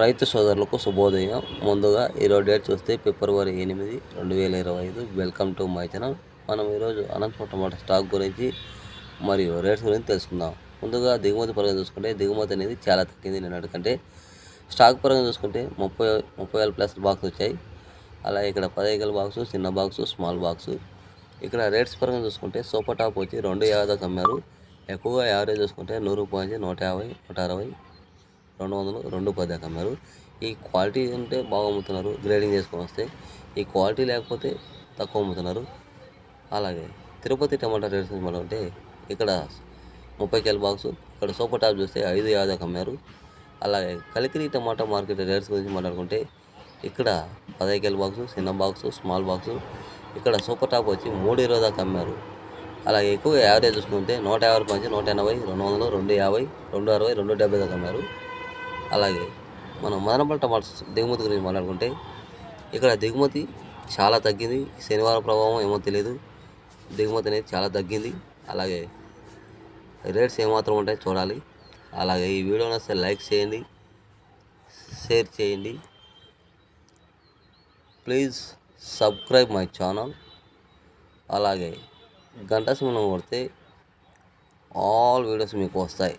రైతు సోదరులకు శుభోదయం. ముందుగా ఈరోజు డేట్ చూస్తే ఫిబ్రవరి ఎనిమిది రెండు వేల ఇరవై ఐదు. వెల్కమ్ టు మై ఛానల్ మనం ఈరోజు అనంతపురం టమాటా స్టాక్ గురించి మరియు రేట్స్ గురించి తెలుసుకుందాం. ముందుగా దిగుమతి పరంగా చూసుకుంటే దిగుమతి అనేది చాలా తగ్గింది నిన్నటి కంటే. స్టాక్ పరంగా చూసుకుంటే ముప్పై ముప్పై వేల ప్లస్ బాక్స్ వచ్చాయి. అలా ఇక్కడ పదిహేను బాక్స్ చిన్న బాక్స్ స్మాల్ బాక్స్. ఇక్కడ రేట్స్ పరంగా చూసుకుంటే సూపర్ టాప్ వచ్చి రెండు యాభై దాకా అమ్మారు. ఎక్కువగా యావరేజ్ చూసుకుంటే నూరు రూపాయలు నూట యాభై నూట అరవై. రెండు వందలు రెండు పది దాకా అమ్మారు ఈ క్వాలిటీ ఉంటే బాగా అమ్ముతున్నారు గ్రేడింగ్ చేసుకొని వస్తే. ఈ క్వాలిటీ లేకపోతే తక్కువ అమ్ముతున్నారు. అలాగే తిరుపతి టమాటా రేట్స్ మనం అంటే ఇక్కడ ముప్పై కేల బాక్స్ ఇక్కడ సూపర్ టాప్ చూస్తే ఐదు యాభై దాకా అమ్మారు. అలాగే కలికిరి టమాటా మార్కెట్ రేట్స్ గురించి మాట్లాడుకుంటే ఇక్కడ పదహైదు కేల బాక్స్ చిన్న బాక్సు స్మాల్ బాక్సు ఇక్కడ సూపర్ టాప్ వచ్చి మూడు ఇరవై దాకా అమ్మారు. అలాగే ఎక్కువ యావరేజ్ చూసుకుంటే నూట యాభై నుంచి నూట ఎనభై రెండు వందలు రెండు యాభై రెండు అరవై రెండు డెబ్బై దాకా అమ్మారు. అలాగే మనం మదనపల్లి టమాటాస్ దిగుమతి గురించి మాట్లాడుకుంటే ఇక్కడ దిగుమతి చాలా తగ్గింది. శనివారం ప్రభావం ఏమో తెలియదు దిగుమతి అనేది చాలా తగ్గింది. అలాగే రేట్స్ ఏమాత్రం ఉంటాయి చూడాలి. అలాగే ఈ వీడియో నచ్చితే లైక్ చేయండి షేర్ చేయండి. Please subscribe my channel. అలాగే గంట సింహం కొడితే ఆల్ వీడియోస్ మీకు వస్తాయి.